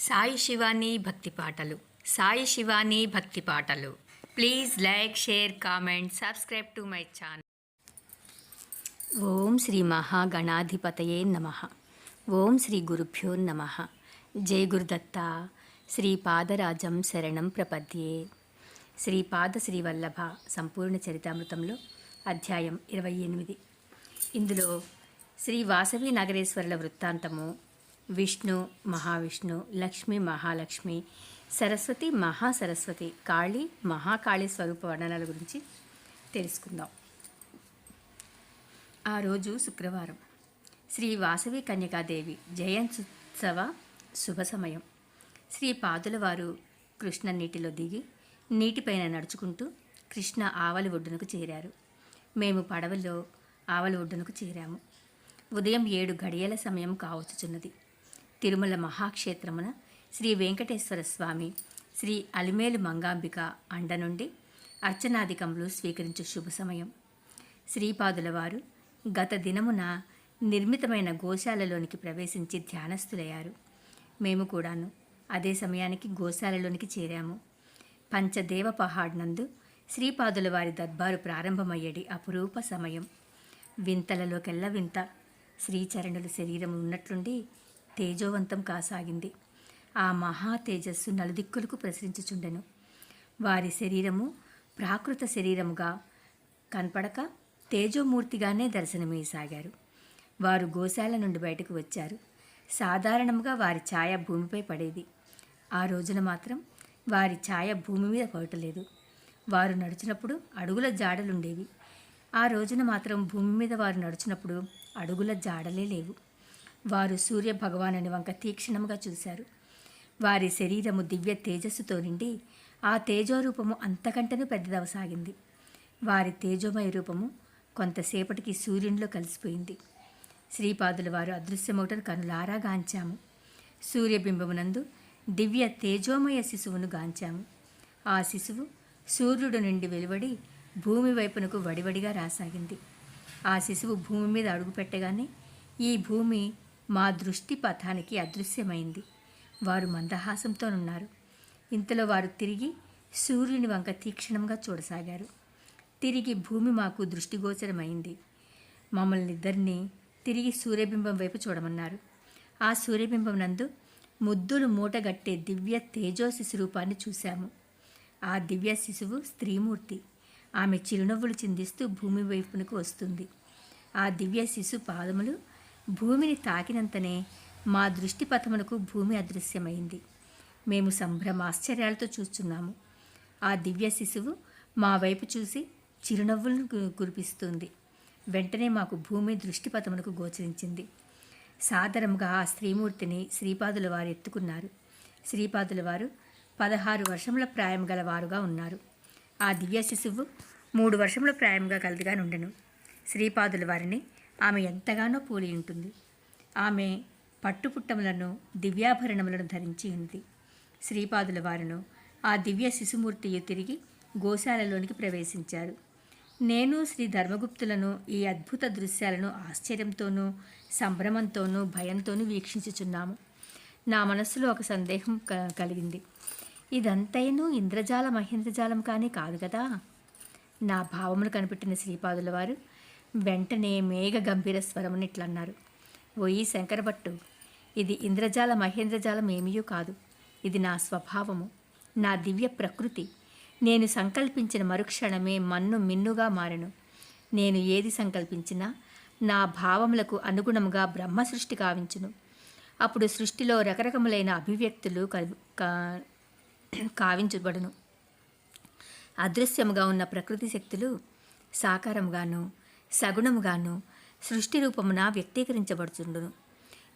సాయి శివాని భక్తి పాటలు. సాయి శివాని భక్తి పాటలు. Please like share comment subscribe to my channel. ఓం శ్రీ మహాగణాధిపతయే నమ. ఓం శ్రీ గురుభ్యో నమ. జయ గురుదత్త. శ్రీ పాదరాజం శరణం ప్రపద్యే. శ్రీపాద శ్రీవల్లభ సంపూర్ణ చరితామృతంలో అధ్యాయం ఇరవై ఎనిమిది. ఇందులో శ్రీ వాసవి నగరేశ్వరుల వృత్తాంతము విష్ణు మహావిష్ణు లక్ష్మి మహాలక్ష్మి సరస్వతి మహాసరస్వతి కాళీ మహాకాళి స్వరూప వర్ణనల గురించి తెలుసుకుందాం. ఆ రోజు శుక్రవారం. శ్రీ వాసవి కన్యకాదేవి జయంత్యుత్సవ శుభ సమయం. శ్రీ పాదుల వారు కృష్ణ నీటిలో దిగి నీటిపైన నడుచుకుంటూ కృష్ణ ఆవలి ఒడ్డునకు చేరారు. మేము పడవలో ఆవలి ఒడ్డునకు చేరాము. ఉదయం ఏడు గడియల సమయం కావచ్చుచున్నది. తిరుమల మహాక్షేత్రమున శ్రీ వెంకటేశ్వర స్వామి శ్రీ అలిమేలు మంగాంబిక అండ నుండి అర్చనాధికములు స్వీకరించు శుభ సమయం. శ్రీపాదుల వారు గత దినమున నిర్మితమైన గోశాలలోనికి ప్రవేశించి ధ్యానస్థులయ్యారు. మేము కూడాను అదే సమయానికి గోశాలలోనికి చేరాము. పంచదేవ పహాడ్ నందు శ్రీపాదుల వారి దర్బారు ప్రారంభమయ్యేది అపురూప సమయం. వింతలలోకెల్ల వింత. శ్రీచరణుల శరీరం ఉన్నట్లుండి తేజోవంతం కాసాగింది. ఆ మహా తేజస్సు నలుదిక్కులకు ప్రసరించుచుండెను. వారి శరీరము ప్రాకృత శరీరముగా కనపడక తేజోమూర్తిగానే దర్శనమీసాగారు వారు గోశాల నుండి బయటకు వచ్చారు. సాధారణంగా వారి ఛాయ భూమిపై పడేది. ఆ రోజున మాత్రం వారి ఛాయ భూమి మీద పడటలేదు. వారు నడిచినప్పుడు అడుగుల జాడలుండేవి. ఆ రోజున మాత్రం భూమి మీద వారు నడిచినప్పుడు అడుగుల జాడలే లేవు. వారు సూర్య భగవానుని వంక తీక్షణముగా చూశారు. వారి శరీరము దివ్య తేజస్సుతో నిండి ఆ తేజోరూపము అంతకంటేనూ పెద్దదవసాగింది. వారి తేజోమయ రూపము కొంతసేపటికి సూర్యునిలో కలిసిపోయింది. శ్రీపాదుల వారు అదృశ్యమౌటను కనులారా గాంచాము. సూర్యబింబమునందు దివ్య తేజోమయ శిశువును గాంచాము. ఆ శిశువు సూర్యుడు నుండి వెలువడి భూమి వైపునకు వడివడిగా రాసాగింది. ఆ శిశువు భూమి మీద అడుగుపెట్టగానే ఈ భూమి మా దృష్టి పథానికి అదృశ్యమైంది. వారు మందహాసంతోనున్నారు. ఇంతలో వారు తిరిగి సూర్యుని వంక తీక్షణంగా చూడసాగారు. తిరిగి భూమి మాకు దృష్టిగోచరమైంది. మమ్మల్ని ఇద్దరిని తిరిగి సూర్యబింబం వైపు చూడమన్నారు. ఆ సూర్యబింబం నందు ముద్దులు మూటగట్టే దివ్య తేజో శిశు రూపాన్ని చూశాము. ఆ దివ్య శిశువు స్త్రీమూర్తి. ఆమె చిరునవ్వులు చిందిస్తూ భూమి వైపునకు వస్తుంది. ఆ దివ్య శిశు పాదములు భూమిని తాకినంతనే మా దృష్టి పథమునకు భూమి అదృశ్యమైంది. మేము సంభ్రమాశ్చర్యాలతో చూస్తున్నాము. ఆ దివ్య శిశువు మా వైపు చూసి చిరునవ్వులను కురిపిస్తుంది. వెంటనే మాకు భూమి దృష్టిపథమునకు గోచరించింది. సాదరముగా ఆ స్త్రీమూర్తిని శ్రీపాదుల వారు ఎత్తుకున్నారు. శ్రీపాదుల వారు పదహారు వర్షముల ప్రాయం గల వారుగా ఉన్నారు. ఆ దివ్య శిశువు మూడు వర్షముల ప్రాయంగా కలదిగా నుండెను. శ్రీపాదుల వారిని ఆమె ఎంతగానో పోలి ఉంటుంది. ఆమె పట్టుపుట్టములను దివ్యాభరణములను ధరించి ఉంది. శ్రీపాదుల వారును ఆ దివ్య శిశుమూర్తియు తిరిగి గోశాలలోనికి ప్రవేశించారు. నేను శ్రీ ధర్మగుప్తులను ఈ అద్భుత దృశ్యాలను ఆశ్చర్యంతోనూ సంభ్రమంతోనూ భయంతోనూ వీక్షించుచున్నాము. నా మనస్సులో ఒక సందేహం క- కలిగింది. ఇదంతైనూ ఇంద్రజాల మహేంద్రజాలం కానీ కాదు కదా? నా భావమును కనిపెట్టిన శ్రీపాదుల వారు వెంటనే మేఘ గంభీర స్వరముని ఇట్లన్నారు. ఓయి శంకరభట్టు ఇది ఇంద్రజాల మహేంద్రజాలం ఏమీయూ కాదు. ఇది నా స్వభావము నా దివ్య ప్రకృతి. నేను సంకల్పించిన మరుక్షణమే మన్ను మిన్నుగా మారెను. నేను ఏది సంకల్పించినా నా భావములకు అనుగుణముగా బ్రహ్మ సృష్టి కావించును అప్పుడు సృష్టిలో రకరకములైన అభివ్యక్తులు కా- కావించబడును. అదృశ్యముగా ఉన్న ప్రకృతి శక్తులు సాకారముగాను సగుణముగాను సృష్టి రూపమున వ్యక్తీకరించబడుచుండును.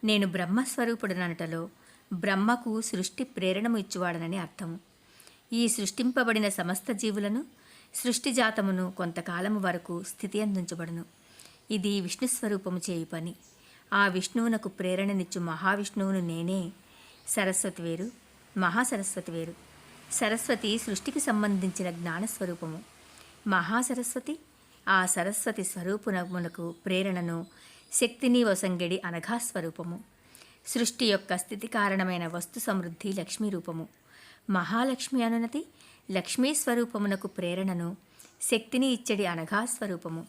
నేను బ్రహ్మస్వరూపుడనటలో బ్రహ్మకు సృష్టి ప్రేరణము ఇచ్చువాడనని అర్థము ఈ సృష్టింపబడిన సమస్త జీవులను సృష్టి జాతమును కొంతకాలము వరకు స్థితి అందించబడును ఇది విష్ణు స్వరూపము చేయు పని. ఆ విష్ణువునకు ప్రేరణనిచ్చు మహావిష్ణువును నేనే. సరస్వతి వేరు మహాసరస్వతి వేరు. సరస్వతి సృష్టికి సంబంధించిన జ్ఞానస్వరూపము. మహాసరస్వతి ఆ సరస్వతి స్వరూపునమునకు ప్రేరణను శక్తిని వసంగడి అనఘా స్వరూపము. సృష్టి యొక్క స్థితి కారణమైన వస్తు సమృద్ధి లక్ష్మీ రూపము. మహాలక్ష్మి అనునది లక్ష్మీ స్వరూపమునకు ప్రేరణను శక్తిని ఇచ్చడి అనఘా స్వరూపము.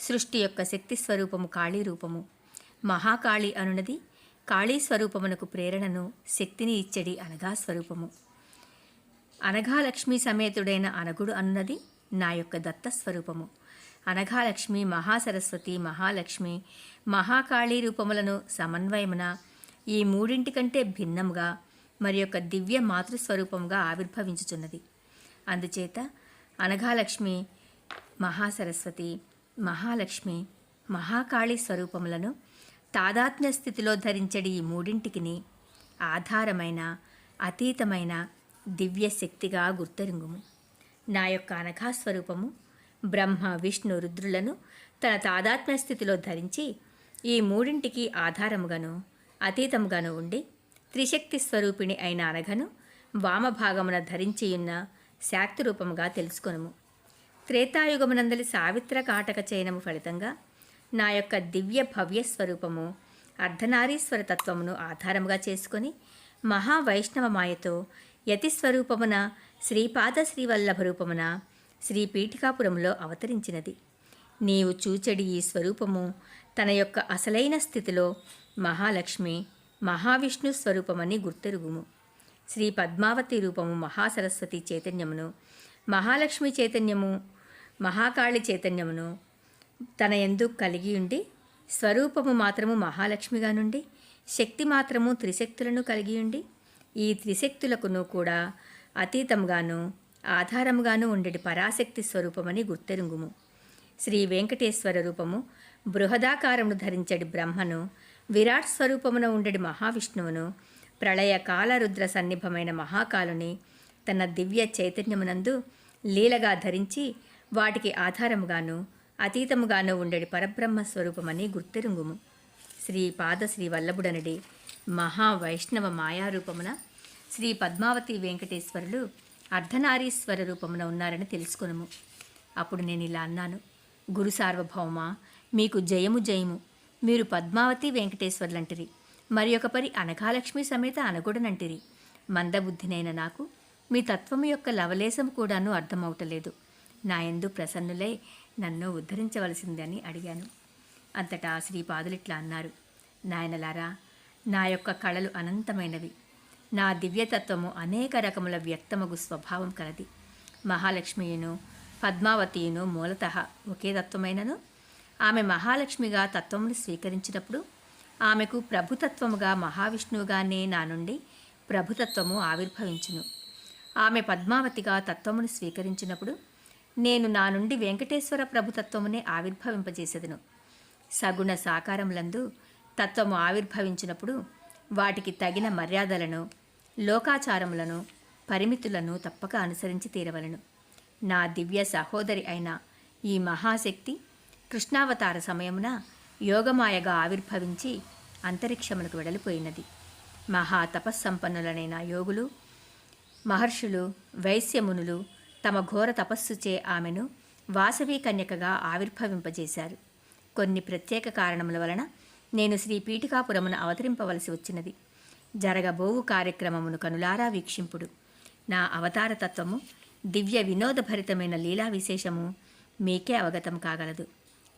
సృష్టి యొక్క శక్తి స్వరూపము కాళీ రూపము. మహాకాళి అనునది కాళీ స్వరూపమునకు ప్రేరణను శక్తిని ఇచ్చడి అనగా స్వరూపము. అనఘాలక్ష్మి సమేతుడైన అనగుడు అన్నది నా యొక్క దత్త స్వరూపము. అనఘాలక్ష్మి మహాసరస్వతి మహాలక్ష్మి మహాకాళీ రూపములను సమన్వయమున ఈ మూడింటి కంటే భిన్నముగా మరి యొక్క దివ్య మాతృస్వరూపముగా ఆవిర్భవించుచున్నది. అందుచేత అనఘాలక్ష్మి మహాసరస్వతి మహాలక్ష్మి మహాకాళి స్వరూపములను తాదాత్మ్య స్థితిలో ధరించడి ఈ మూడింటికిని ఆధారమైన అతీతమైన దివ్య శక్తిగా గుర్తెరింగుము. నా యొక్క అనఘా స్వరూపము బ్రహ్మ విష్ణు రుద్రులను తన తాదాత్మ్య స్థితిలో ధరించి ఈ మూడింటికి ఆధారముగాను అతీతముగాను ఉండి త్రిశక్తి స్వరూపిణి అయిన అనఘను వామభాగమున ధరించియున్న శాక్తి రూపముగా తెలుసుకొనుము. త్రేతాయుగమునందలి సావిత్ర కాటక చయనము ఫలితంగా నా యొక్క దివ్య భవ్య స్వరూపము అర్ధనారీశ్వర తత్వమును ఆధారముగా చేసుకొని మహావైష్ణవ మాయతో యతి స్వరూపమున శ్రీపాద శ్రీవల్లభ రూపమున శ్రీ పీఠికాపురంలో అవతరించినది. నీవు చూచెడి ఈ స్వరూపము తన యొక్క అసలైన స్థితిలో మహాలక్ష్మి మహావిష్ణు స్వరూపమని గుర్తెరుగుము. శ్రీ పద్మావతి రూపము మహాసరస్వతి చైతన్యమును మహాలక్ష్మి చైతన్యము మహాకాళి చైతన్యమును తన ఎందు కలిగి ఉండి స్వరూపము మాత్రము మహాలక్ష్మిగా నుండి శక్తి మాత్రము త్రిశక్తులను కలిగి ఉండి ఈ త్రిశక్తులకును కూడా అతీతంగాను ఆధారముగాను ఉండేటి పరాశక్తి స్వరూపమని గుర్తెరుంగుము. శ్రీ వెంకటేశ్వర రూపము బృహదాకారమును ధరించడి బ్రహ్మను విరాట్ స్వరూపమున ఉండడి మహావిష్ణువును ప్రళయ కాలరుద్ర సన్నిభమైన మహాకాలుని తన దివ్య చైతన్యమునందు లీలగా ధరించి వాటికి ఆధారముగాను అతీతముగాను ఉండడి పరబ్రహ్మ స్వరూపమని గుర్తెరుంగుము. శ్రీ పాద శ్రీ వల్లభుడనడి మహావైష్ణవ మాయారూపమున శ్రీ పద్మావతి వెంకటేశ్వరులు అర్ధనారీశ్వర రూపమున ఉన్నారని తెలుసుకునము. అప్పుడు నేను ఇలా అన్నాను గురు సార్వభౌమ మీకు జయము జయము. మీరు పద్మావతి వెంకటేశ్వర్లంటిరి. మరి ఒక పరి అనఘాలక్ష్మి సమేత అనగుడనంటిరి. మందబుద్ధినైన నాకు మీ తత్వము యొక్క లవలేశము కూడాను అర్థమవుటలేదు నాయందు ప్రసన్నులై నన్ను ఉద్ధరించవలసిందని అడిగాను. అంతటా శ్రీపాదులిట్లా అన్నారు నాయనలారా నా యొక్క కళలు అనంతమైనవి. నా దివ్యతత్వము అనేక రకముల వ్యక్తమగు స్వభావం కలది. మహాలక్ష్మియును పద్మావతియును మూలత ఒకే తత్వమైనను. ఆమె మహాలక్ష్మిగా తత్వమును స్వీకరించినప్పుడు ఆమెకు ప్రభుతత్వముగా మహావిష్ణువుగానే నా నుండి ప్రభుతత్వము ఆవిర్భవించును. ఆమె పద్మావతిగా తత్వమును స్వీకరించినప్పుడు నేను నా నుండి వెంకటేశ్వర ప్రభుతత్వమునే ఆవిర్భవింపజేసేదను. సగుణ సాకారములందు తత్వము ఆవిర్భవించినప్పుడు వాటికి తగిన మర్యాదలను లోకాచారములను పరిమితులను తప్పక అనుసరించి తీరవలను. నా దివ్య సహోదరి అయిన ఈ మహాశక్తి కృష్ణావతార సమయమున యోగమాయగా ఆవిర్భవించి అంతరిక్షమునకు వెడలిపోయినది. మహా తపస్సంపన్నులనైన యోగులు మహర్షులు వైశ్యమునులు తమ ఘోర తపస్సుచే ఆమెను వాసవి కన్యకగా ఆవిర్భవింపజేశారు. కొన్ని ప్రత్యేక కారణముల వలన నేను శ్రీ పీఠికాపురమున అవతరింపవలసి వచ్చినది. జరగబోవు కార్యక్రమమును కనులారా వీక్షింపుడు. నా అవతార తత్వము దివ్య వినోదభరితమైన లీలా విశేషము మీకే అవగతం కాగలదు.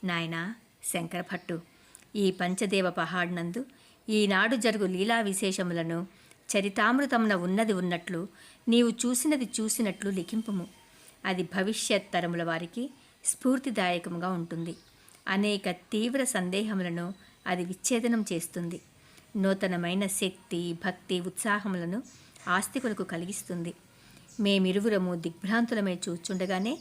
నాయనా శంకరభట్టు ఈ పంచదేవ పహాడ్నందు ఈనాడు జరుగు లీలా విశేషములను చరితామృతమున ఉన్నది ఉన్నట్లు నీవు చూసినది చూసినట్లు లిఖింపుము. అది భవిష్యత్ తరముల వారికి స్ఫూర్తిదాయకముగా ఉంటుంది. అనేక తీవ్ర సందేహములను అది విచ్ఛేదనం చేస్తుంది. నూతనమైన శక్తి భక్తి ఉత్సాహములను ఆస్తికులకు కలిగిస్తుంది. మేమిరువురము దిగ్భ్రాంతులమై చూచుండగానే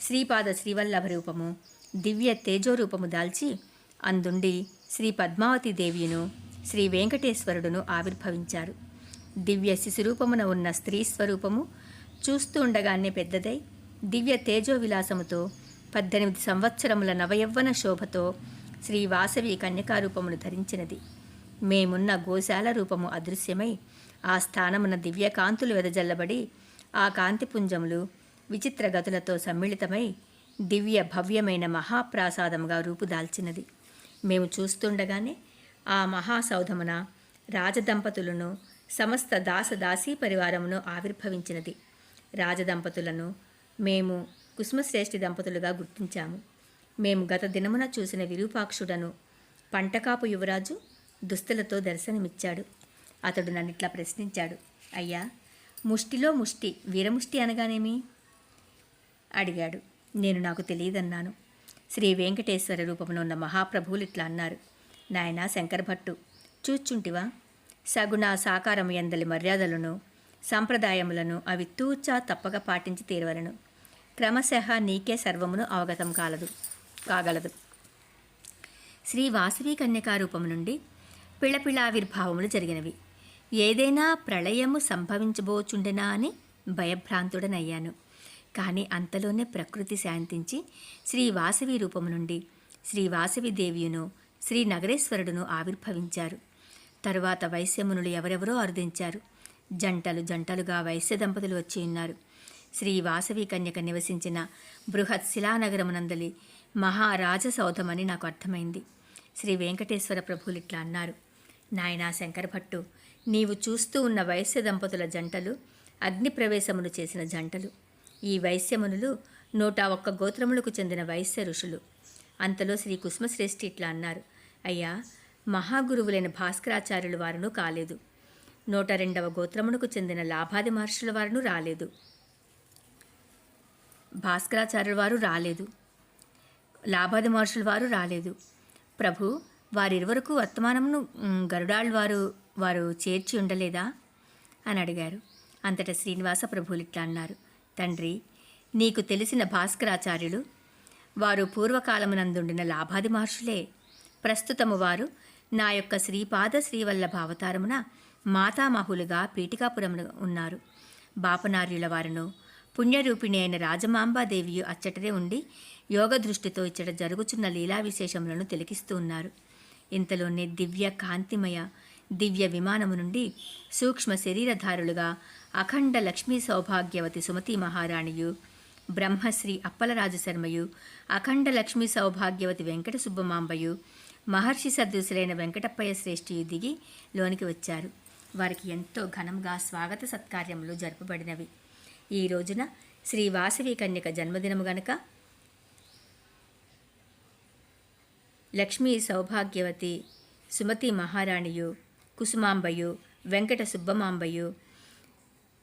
శ్రీపాద శ్రీవల్లభ రూపము దివ్య తేజోరూపము దాల్చి అందుండి శ్రీ పద్మావతి దేవియును శ్రీ వెంకటేశ్వరుడును ఆవిర్భవించారు. దివ్య శిశురూపమున ఉన్న స్త్రీ స్వరూపము చూస్తూ ఉండగానే పెద్దదై దివ్య తేజో విలాసముతో పద్దెనిమిది సంవత్సరముల నవయవ్వన శోభతో శ్రీ వాసవి కన్యకారూపమును ధరించినది. మేమున్న గోశాల రూపము అదృశ్యమై ఆ స్థానమున దివ్యకాంతులు వెదజల్లబడి ఆ కాంతిపుంజములు విచిత్ర గతులతో సమ్మిళితమై దివ్య భవ్యమైన మహాప్రాసాదముగా రూపుదాల్చినది. మేము చూస్తుండగానే ఆ మహాసౌధమున రాజదంపతులను సమస్త దాసదాసీ పరివారమును ఆవిర్భవించినది. రాజదంపతులను మేము కుసుమశ్రేష్ఠి దంపతులుగా గుర్తించాము. మేము గత దినమున చూసిన విరూపాక్షుడను పంటకాపు యువరాజు దుస్తులతో దర్శనమిచ్చాడు. అతడు నన్ను ఇట్లా ప్రశ్నించాడు అయ్యా ముష్టిలో ముష్టి వీరముష్టి అనగానేమి? అడిగాడు. నేను నాకు తెలియదన్నాను. శ్రీ వెంకటేశ్వర రూపంలో ఉన్న మహాప్రభువులు ఇట్లా అన్నారు. నాయనా శంకర భట్టు చూచుంటివా? సగుణ సాకారము ఎందలి మర్యాదలను సంప్రదాయములను అవి తూచా తప్పక పాటించి తీరవలను. క్రమశః నీకే సర్వమును అవగతం కాలదు. కాగలదు. శ్రీ వాసవి కన్యకారూపము నుండి పిళపిళావిర్భావములు జరిగినవి. ఏదైనా ప్రళయము సంభవించబోచుండెనా అని భయభ్రాంతుడనయ్యాను. కానీ అంతలోనే ప్రకృతి శాంతించి శ్రీ వాసవి రూపము నుండి శ్రీ వాసవి దేవియును శ్రీ నగరేశ్వరుడును ఆవిర్భవించారు. తరువాత వైశ్యమునులు ఎవరెవరో అరుదించారు. జంటలు జంటలుగా వైశ్య దంపతులు వచ్చి ఉన్నారు. శ్రీ వాసవి కన్యక నివసించిన బృహత్ శిలానగరమునందలి మహారాజసౌధమని నాకు అర్థమైంది. శ్రీ వెంకటేశ్వర ప్రభువులు ఇట్లా అన్నారు. నాయనా శంకర భట్టు నీవు చూస్తూ ఉన్న వైశ్య దంపతుల జంటలు అగ్ని ప్రవేశమును చేసిన జంటలు ఈ వైశ్యమునులు నూట ఒక్క గోత్రములకు చెందిన వైశ్య ఋషులు. అంతలో శ్రీ కుసుమశ్రేష్ఠి ఇట్లా అన్నారు. అయ్యా మహాగురువులైన భాస్కరాచార్యులు వారును కాలేదు. నూట రెండవ గోత్రమునకు చెందిన లాభాది మహర్షుల వారును రాలేదు. భాస్కరాచార్యుల వారు రాలేదు. లాభాది మహర్షుల వారు రాలేదు. ప్రభు వారిరువరకు వర్తమానమును గరుడాళ్ళ వారు వారు చేర్చి ఉండలేదా? అని అడిగారు. అంతటా శ్రీనివాస ప్రభువులు ఇట్లా అన్నారు. తండ్రి నీకు తెలిసిన భాస్కరాచార్యులు వారు పూర్వకాలమునందుండిన లాభాది మహర్షులే. ప్రస్తుతము వారు నా యొక్క శ్రీపాద శ్రీవల్లభ అవతారమున మాతామహులుగా పీఠికాపురమును ఉన్నారు. బాపనార్యుల వారును పుణ్యరూపిణి అయిన రాజమాంబాదేవియు అచ్చటనే ఉండి యోగ దృష్టితో ఇచ్చట జరుగుచున్న లీలా విశేషములను తిలకిస్తూ ఉన్నారు. ఇంతలోనే దివ్య కాంతిమయ దివ్య విమానము నుండి సూక్ష్మ శరీరధారులుగా అఖండ లక్ష్మీ సౌభాగ్యవతి సుమతి మహారాణియు బ్రహ్మశ్రీ అప్పలరాజు శర్మయు అఖండ లక్ష్మీ సౌభాగ్యవతి వెంకట సుబ్బమాంబయు మహర్షి సదృశులైన వెంకటప్పయ్య శ్రేష్ఠియు దిగి లోనికి వచ్చారు. వారికి ఎంతో ఘనంగా స్వాగత సత్కార్యములు జరుపబడినవి. ఈ రోజున శ్రీ వాసవి కన్యక జన్మదినము గనుక లక్ష్మీ సౌభాగ్యవతి సుమతి మహారాణియు కుసుమాంబయు వెంకట సుబ్బమాంబయు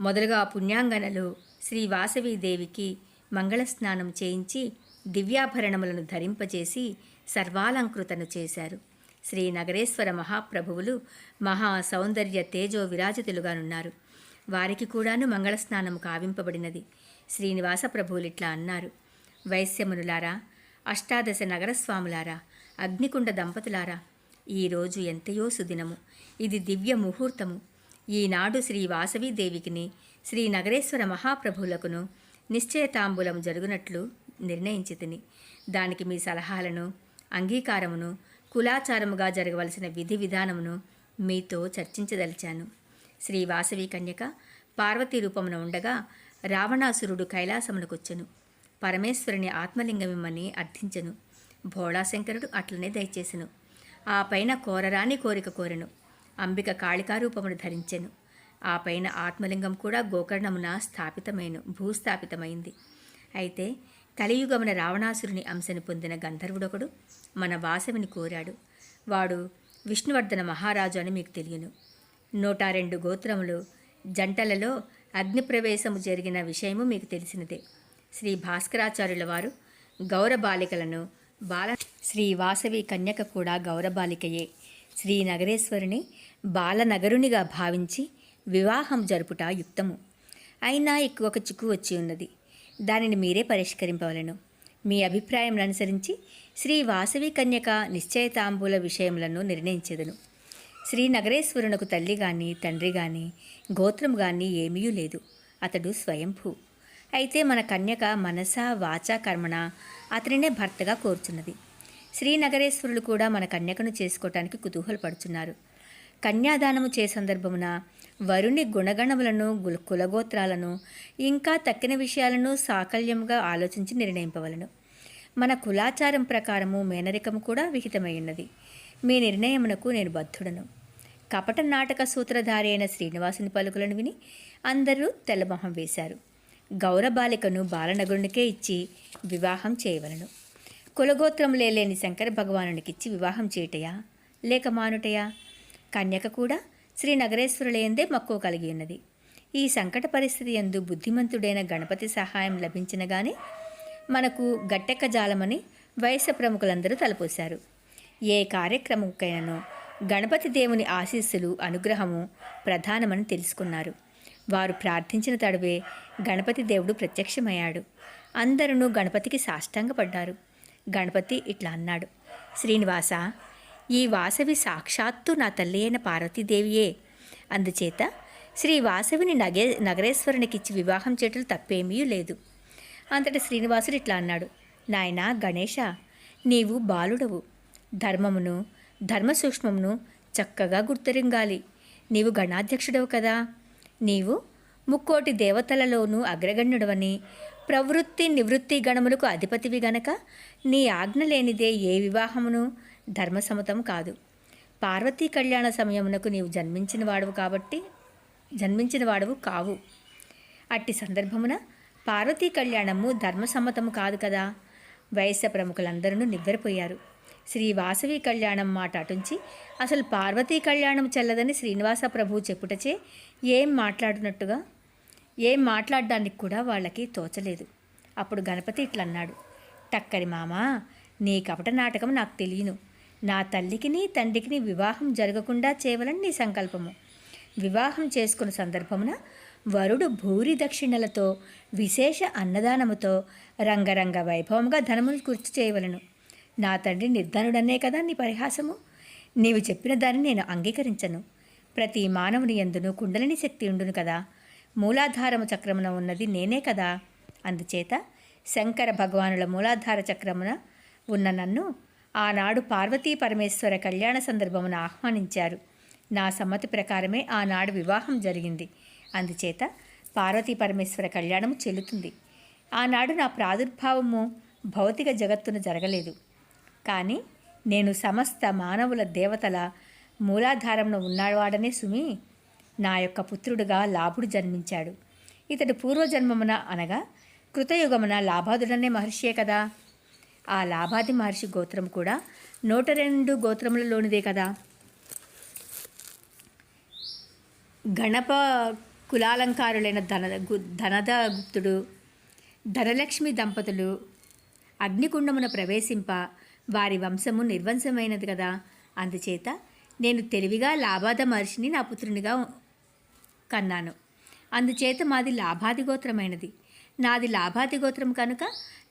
మొదలుగా పుణ్యాంగనలు శ్రీ వాసవీదేవికి మంగళస్నానం చేయించి దివ్యాభరణములను ధరింపచేసి సర్వాలంకృతను చేశారు. శ్రీ నగరేశ్వర మహాప్రభువులు మహా సౌందర్య తేజో విరాజితులుగానున్నారు. వారికి కూడాను మంగళస్నానము కావింపబడినది. శ్రీనివాస ప్రభువులు ఇట్లా అన్నారు. వైశ్యమునులారా అష్టాదశ నగరస్వాములారా అగ్నికుండ దంపతులారా ఈరోజు ఎంతయో సుదినము. ఇది దివ్య ముహూర్తము. ఈనాడు శ్రీ వాసవీదేవికిని శ్రీ నగరేశ్వర మహాప్రభువులకును నిశ్చయతాంబూలం జరుగునట్లు నిర్ణయించి తిని దానికి మీ సలహాలను అంగీకారమును కులాచారముగా జరగవలసిన విధి విధానమును మీతో చర్చించదలిచాను. శ్రీ వాసవి కన్యక పార్వతీ రూపమున ఉండగా రావణాసురుడు కైలాసమునకొచ్చెను. పరమేశ్వరుని ఆత్మలింగమిమ్మని అర్థించెను. భోళాశంకరుడు అట్లనే దయచేసెను. ఆ పైన కోరరాని కోరిక కోరెను. అంబిక కాళికారూపమును ధరించెను. ఆ పైన ఆత్మలింగం కూడా గోకర్ణమున స్థాపితమైన భూస్థాపితమైంది. అయితే కలియుగమున రావణాసురుని అంశను పొందిన గంధర్వుడొకడు మన వాసవిని కోరాడు. వాడు విష్ణువర్ధన మహారాజు అని మీకు తెలియను. నూట రెండు గోత్రములు జంటలలో అగ్నిప్రవేశము జరిగిన విషయము మీకు తెలిసినదే. శ్రీ భాస్కరాచార్యుల వారు గౌరబాలికలను బాల శ్రీ వాసవి కన్యక కూడా గౌరబాలికయే. శ్రీ నగరేశ్వరుని బాలనగరునిగా భావించి వివాహం జరుపుట యుక్తము. అయినా ఎక్కువ ఒక చిక్కు వచ్చి ఉన్నది. దానిని మీరే పరిష్కరింపవలను. మీ అభిప్రాయం అనుసరించి శ్రీ వాసవి కన్యక నిశ్చయతాంబూల విషయములను నిర్ణయించెదను. శ్రీ నగరేశ్వరునకు తల్లి కానీ తండ్రి కానీ గోత్రం కానీ ఏమీ లేదు. అతడు స్వయంభూ. అయితే మన కన్యక మనస వాచ కర్మణ అతనినే భర్తగా కోరుచున్నది. శ్రీనగరేశ్వరులు కూడా మన కన్యకను చేసుకోవటానికి కుతూహలపడుచున్నారు కన్యాదానము చే సందర్భమున వరుని గుణగణములను కులగోత్రాలను ఇంకా తక్కిన విషయాలను సాకల్యముగా ఆలోచించి నిర్ణయింపవలను. మన కులాచారం ప్రకారము మేనరికము కూడా విహితమై ఉన్నది మీ నిర్ణయమునకు నేను బద్ధుడను. కపట నాటక సూత్రధారి అయిన శ్రీనివాసుని పలుకులను విని అందరూ తెల్లమొహం వేశారు. గౌరబాలికను బాలనగురునికే ఇచ్చి వివాహం చేయవలను. కులగోత్రం లేని శంకర భగవానునికిచ్చి వివాహం చేయటయా? లేక మానుటయా? కన్యక కూడా శ్రీ నగరేశ్వరులయందే మక్కువ కలిగి ఉన్నది ఈ సంకట పరిస్థితి ఎందు బుద్ధిమంతుడైన గణపతి సహాయం లభించినగానే మనకు గట్టెక్క జాలమని వయస్సు ప్రముఖులందరూ తలపోశారు. ఏ కార్యక్రమంకైనానో గణపతి దేవుని ఆశీస్సులు అనుగ్రహము ప్రధానమని తెలుసుకున్నారు. వారు ప్రార్థించిన తడువే గణపతి దేవుడు ప్రత్యక్షమయ్యాడు. అందరూ గణపతికి సాష్టాంగపడ్డారు. గణపతి ఇట్లా అన్నాడు శ్రీనివాస ఈ వాసవి సాక్షాత్తు నా తల్లి అయిన పార్వతీదేవియే. అందుచేత శ్రీ వాసవిని నగే నగరేశ్వరునికిచ్చి వివాహం చేయటం తప్పేమీ లేదు. అంతటి శ్రీనివాసుడు ఇట్లా అన్నాడు నాయన గణేష నీవు బాలుడవు. ధర్మమును ధర్మ సూక్ష్మమును చక్కగా గుర్తరింగాలి. నీవు గణాధ్యక్షుడవు కదా. నీవు ముక్కోటి దేవతలలోనూ అగ్రగణ్యుడవని ప్రవృత్తి నివృత్తి గణములకు అధిపతివి గనక నీ ఆజ్ఞ లేనిదే ఏ వివాహమును ధర్మసమ్మతం కాదు. పార్వతీ కళ్యాణ సమయమునకు నీవు జన్మించిన వాడవు కాబట్టి జన్మించిన వాడవు కావు. అట్టి సందర్భమున పార్వతీ కళ్యాణము ధర్మసమ్మతము కాదు కదా? వయస్స ప్రముఖులందరూ నివ్వెరపోయారు. శ్రీ వాసవి కళ్యాణం మాట అటుంచి అసలు పార్వతీ కళ్యాణం చెల్లదని శ్రీనివాస ప్రభువు చెప్పుటచే ఏం మాట్లాడినట్టుగా ఏం మాట్లాడడానికి కూడా వాళ్ళకి తోచలేదు. అప్పుడు గణపతి ఇట్లన్నాడు టక్కరి మామా నీ కపట నాటకం నాకు తెలియను. నా తల్లికిని తండ్రికిని వివాహం జరగకుండా చేయవలని నీ సంకల్పము. వివాహం చేసుకున్న సందర్భమున వరుడు భూరి దక్షిణలతో విశేష అన్నదానముతో రంగరంగ వైభవంగా ధనములు కూర్చి చేయవలను. నా తండ్రి నిర్ధనుడనే కదా నీ పరిహాసము? నీవు చెప్పిన దాన్ని నేను అంగీకరించను. ప్రతి మానవుని ఎందును కుండలిని శక్తి ఉండును కదా. మూలాధారము చక్రమున ఉన్నది నేనే కదా. అందుచేత శంకర భగవానుల మూలాధార చక్రమున ఉన్న నన్ను ఆనాడు పార్వతీ పరమేశ్వర కళ్యాణ సందర్భమున ఆహ్వానించారు. నా సమ్మతి ప్రకారమే ఆనాడు వివాహం జరిగింది. అందుచేత పార్వతీ పరమేశ్వర కళ్యాణము చెల్లుతుంది. ఆనాడు నా ప్రాదుర్భావము భౌతిక జగత్తును జరగలేదు. కానీ నేను సమస్త మానవుల దేవతల మూలాధారంలో ఉన్నవాడనే సుమి. నా యొక్క పుత్రుడుగా లాభుడు జన్మించాడు. ఇతడు పూర్వజన్మమున అనగా కృతయుగమున లాభాదుడనే మహర్షియే కదా. ఆ లాభాది మహర్షి గోత్రం కూడా నూట రెండు గోత్రములలోనిదే కదా. గణప కులాలంకారులైన ధన గు ధనద గుప్తుడు ధనలక్ష్మి దంపతులు అగ్నికుండమున ప్రవేశింప వారి వంశము నిర్వంశమైనది కదా. అందుచేత నేను తెలివిగా లాభాద మహర్షిని నా పుత్రునిగా కన్నాను. అందుచేత మాది లాభాది గోత్రమైనది. నాది లాభాది గోత్రం కనుక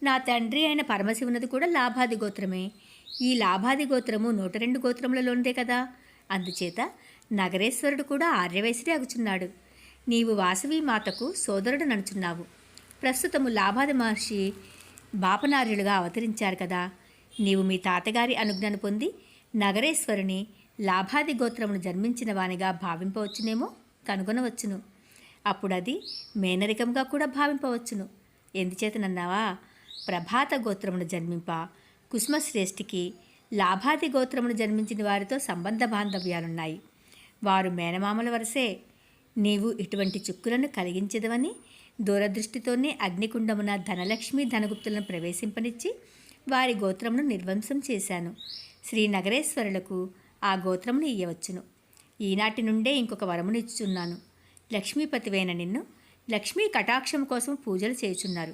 నా తండ్రి అయిన పరమశివునది కూడా లాభాది గోత్రమే. ఈ లాభాది గోత్రము నూట రెండు గోత్రములలోనిదే కదా. అందుచేత నగరేశ్వరుడు కూడా ఆర్యవైశ్యుడే అగుచున్నాడు. నీవు వాసవి మాతకు సోదరుడు నడుచున్నావు. ప్రస్తుతము లాభాది మహర్షి బాపనార్యులుగా అవతరించారు కదా. నీవు మీ తాతగారి అనుజ్ఞను పొంది నగరేశ్వరుని లాభాది గోత్రమును జన్మించిన వానిగా భావింపవచ్చునేమో కనుగొనవచ్చును. అప్పుడు అది మేనరికంగా కూడా భావింపవచ్చును. ఎందుచేతనన్నావా? ప్రభాత గోత్రమును జన్మింప కుసుమశ్రేష్ఠికి లాభాది గోత్రమును జన్మించిన వారితో సంబంధ బాంధవ్యాలున్నాయి. వారు మేనమామల వరసే. నీవు ఇటువంటి చిక్కులను కలిగించదవని దూరదృష్టితోనే అగ్నికుండమున ధనలక్ష్మి ధనగుప్తులను ప్రవేశింపనిచ్చి వారి గోత్రమును నిర్వంశం చేశాను. శ్రీ నగరేశ్వరులకు ఆ గోత్రమును ఇయ్యవచ్చును. ఈనాటి నుండే ఇంకొక వరమునిచ్చుచున్నాను లక్ష్మీపతివైన నిన్ను లక్ష్మీ కటాక్షం కోసం పూజలు చేయుచున్నారు.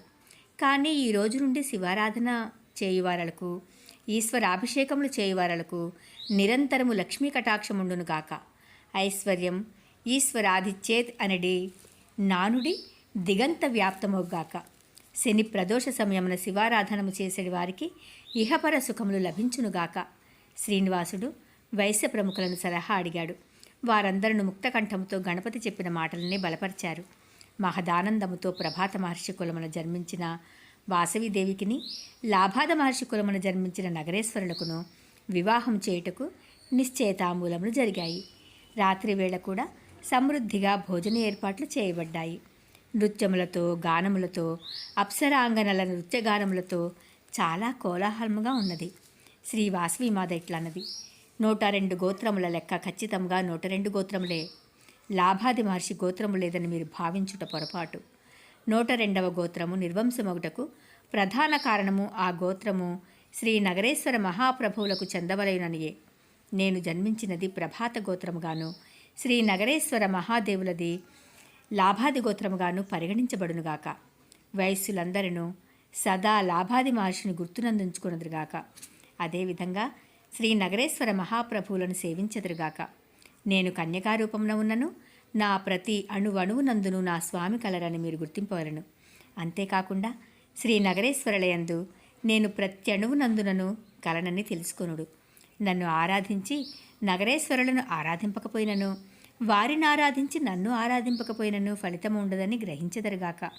కానీ ఈ రోజు నుండి శివారాధన చేయువారలకు ఈశ్వరాభిషేకములు చేయువారలకు నిరంతరము లక్ష్మీ కటాక్షముండును గాక. ఐశ్వర్యం ఈశ్వరాధిచ్చేత్ అనడి నానుడి దిగంత వ్యాప్తమోగాక. శని ప్రదోష సమయమున శివారాధనము చేసేటి వారికి ఇహపర సుఖములు లభించునుగాక. శ్రీనివాసుడు వైశ్య ప్రముఖులను సలహా అడిగాడు. వారందరూ ముక్తకంఠముతో గణపతి చెప్పిన మాటలనే బలపరిచారు. మహదానందముతో ప్రభాత మహర్షి కులమున జన్మించిన వాసవిదేవికిని లాభాద మహర్షి కులమున జన్మించిన నగరేశ్వరులకును వివాహం చేయుటకు నిశ్చయతామూలములు జరిగాయి. రాత్రి వేళ కూడా సమృద్ధిగా భోజన ఏర్పాట్లు చేయబడ్డాయి. నృత్యములతో గానములతో అప్సరాంగనల నృత్యగానములతో చాలా కోలాహలముగా ఉన్నది. శ్రీ వాసవిమాద ఇట్లన్నది. నూట రెండు గోత్రముల లెక్క ఖచ్చితంగా నూట రెండు గోత్రములే. లాభాది మహర్షి గోత్రము లేదని మీరు భావించుట పొరపాటు. నూట రెండవ గోత్రము నిర్వంశమగుటకు ప్రధాన కారణము ఆ గోత్రము శ్రీ నగరేశ్వర మహాప్రభువులకు చెందవలయుననియే. నేను జన్మించినది ప్రభాత గోత్రముగాను శ్రీ నగరేశ్వర మహాదేవులది లాభాది గోత్రముగాను పరిగణించబడునుగాక. వయస్సులందరూ సదా లాభాది మహర్షిని గుర్తునందుంచుకున్నదురుగాక అదేవిధంగా శ్రీ నగరేశ్వర మహాప్రభువులను సేవించదురుగాక. నేను కన్యకారూపంలో ఉన్నను నా ప్రతి అణువణువునందును నా స్వామి కలరని మీరు గుర్తింపవలను. అంతేకాకుండా శ్రీ నగరేశ్వరులయందు నేను ప్రతి అణువునందునను కలనని తెలుసుకొనుడు. నన్ను ఆరాధించి నగరేశ్వరులను ఆరాధింపకపోయినను వారిని ఆరాధించి నన్ను ఆరాధింపకపోయినను ఫలితం ఉండదని గ్రహించదరుగాక.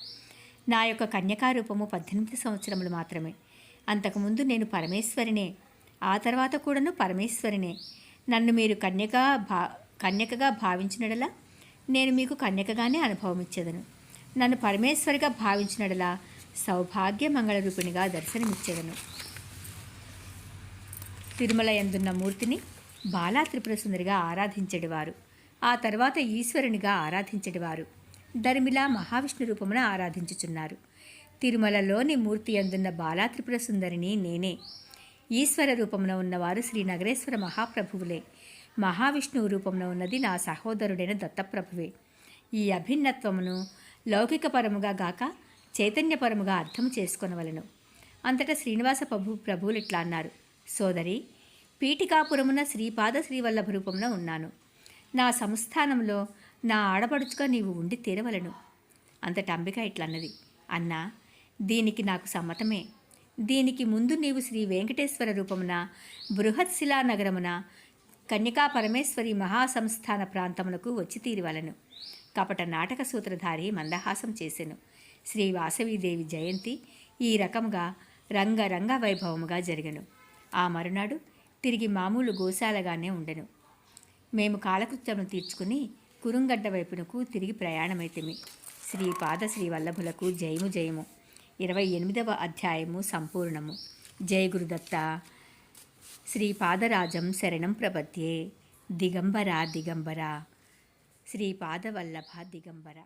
నా యొక్క కన్యకారూపము పద్దెనిమిది సంవత్సరములు మాత్రమే. అంతకుముందు నేను పరమేశ్వరినే ఆ తర్వాత కూడాను పరమేశ్వరినే. నన్ను మీరు కన్యగా భా కన్యకగా భావించినడలా నేను మీకు కన్యకగానే అనుభవం ఇచ్చేదను నన్ను పరమేశ్వరిగా భావించినడలా సౌభాగ్య మంగళరూపిణిగా దర్శనమిచ్చేదను. తిరుమల ఎందున్న మూర్తిని బాలా త్రిపుర సుందరిగా ఆరాధించేవారు ఆ తర్వాత ఈశ్వరునిగా ఆరాధించడివారు. ధర్మిల మహావిష్ణు రూపమున ఆరాధించుచున్నారు. తిరుమలలోని మూర్తి అందున్న బాలాత్రిపుర సుందరిని నేనే. ఈశ్వర రూపమున ఉన్నవారు శ్రీ నగరేశ్వర మహాప్రభువులే. మహావిష్ణువు రూపంలో ఉన్నది నా సహోదరుడైన దత్తప్రభువే. ఈ అభిన్నత్వమును లౌకికపరముగా గాక చైతన్యపరముగా అర్థం చేసుకొనవలను. అంతటా శ్రీనివాస ప్రభు ప్రభువులు ఇట్లా అన్నారు. సోదరి పీఠికాపురమున శ్రీపాద శ్రీవల్లభ రూపంలో ఉన్నాను. నా సంస్థానంలో నా ఆడపడుచుగా నీవు ఉండి తీరవలను. అంతట అంబిక ఇట్లన్నది. అన్నా దీనికి నాకు సమ్మతమే. దీనికి ముందు నీవు శ్రీ వెంకటేశ్వర రూపమున బృహత్శిలా నగరమున కన్యకా పరమేశ్వరి మహాసంస్థాన ప్రాంతమునకు వచ్చి తీరివలను. కపట నాటక సూత్రధారి మందహాసం చేసెను. శ్రీ వాసవీదేవి జయంతి ఈ రకముగా రంగరంగ వైభవముగా జరిగను. ఆ మరునాడు తిరిగి మామూలు గోశాలగానే ఉండెను. మేము కాలకృత్యమును తీర్చుకుని కురుంగడ్డ వైపునకు తిరిగి ప్రయాణమైతిమి. శ్రీ పాద శ్రీ వల్లభులకు జయము జయము. ఇరవై ఎనిమిదవ అధ్యాయము సంపూర్ణము. జయ గురుదత్త. శ్రీ పాదరాజం శరణం ప్రపద్యే. దిగంబర దిగంబర. శ్రీ పాదవల్లభ దిగంబర.